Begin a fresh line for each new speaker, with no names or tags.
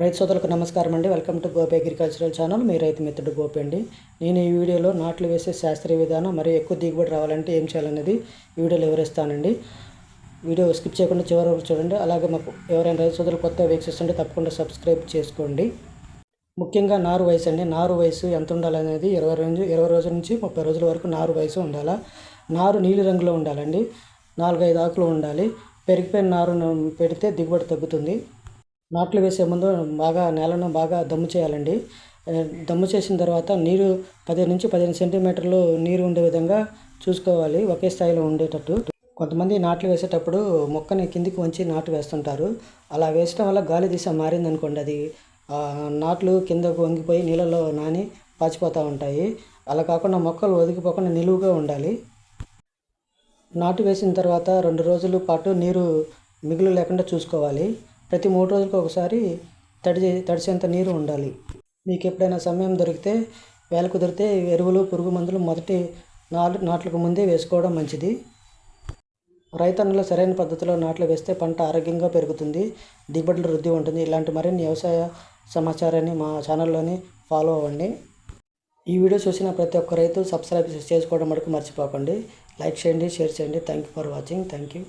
రైతు సోదరులకు నమస్కారం అండి. Welcome to Gopi agricultural channel. మీ రైతు మిత్రుడు గోపి అండి. నేను ఈ వీడియోలో నాట్లు వేసే శాస్త్రీయ విధానం మరియు ఎక్కువ దిగుబడి రావాలంటే ఏం చేయాలనేది ఈ వీడియోలో వివరిస్తానండి. వీడియో స్కిప్ చేయకుండా చివరి వరకు చూడండి. అలాగే మాకు ఎవరైనా రైతు సోదరులు కొత్త వీక్షిస్తుంటే తప్పకుండా సబ్స్క్రైబ్ చేసుకోండి. ముఖ్యంగా నారు వయసు అండి. నారు వయసు ఎంత ఉండాలనేది ఇరవై రోజు ఇరవై రోజుల నుంచి ముప్పై రోజుల వరకు నారు వయసు ఉండాలా? నారు నీలి రంగులో ఉండాలండి. నాలుగైదు ఆకులు ఉండాలి. పెరిగిపోయిన నారును పెడితే దిగుబడి తగ్గుతుంది. నాట్లు వేసే ముందు బాగా నేలను బాగా దమ్ము చేయాలండి. దమ్ము చేసిన తర్వాత నీరు పదిహేను నుంచి పదిహేను సెంటీమీటర్లు నీరు ఉండే విధంగా చూసుకోవాలి ఒకే స్థాయిలో ఉండేటట్టు. కొంతమంది నాట్లు వేసేటప్పుడు మొక్కని కిందికి వంచి నాటు వేస్తుంటారు. అలా వేసడం వల్ల గాలి దిశ మారిందనుకోండి అది. నాట్లు కిందకు వంగిపోయి నీళ్ళలో నాని పాచిపోతూ ఉంటాయి. అలా కాకుండా మొక్కలు ఒదిగిపోకుండా నిలువుగా ఉండాలి. నాటు వేసిన తర్వాత రెండు రోజుల పాటు నీరు మిగులు లేకుండా చూసుకోవాలి. ప్రతి మూడు రోజులకు ఒకసారి తడి తడిసేంత నీరు ఉండాలి. మీకు ఎప్పుడైనా సమయం దొరికితే వేల కుదిరితే ఎరువులు పురుగు మందులు మొదటి నాలు నాట్లకు ముందే వేసుకోవడం మంచిది. రైతన్నలు సరైన పద్ధతిలో నాట్లు వేస్తే పంట ఆరోగ్యంగా పెరుగుతుంది దిగుబడులు వృద్ధి ఉంటుంది. ఇలాంటి మరిన్ని వ్యవసాయ సమాచారాన్ని మా ఛానల్లోని ఫాలో అవ్వండి. ఈ వీడియో చూసిన ప్రతి ఒక్క రైతు సబ్స్క్రైబ్ చేసుకోవడం మటుకు మర్చిపోకండి. లైక్ చేయండి షేర్ చేయండి. Thank you for watching. Thank you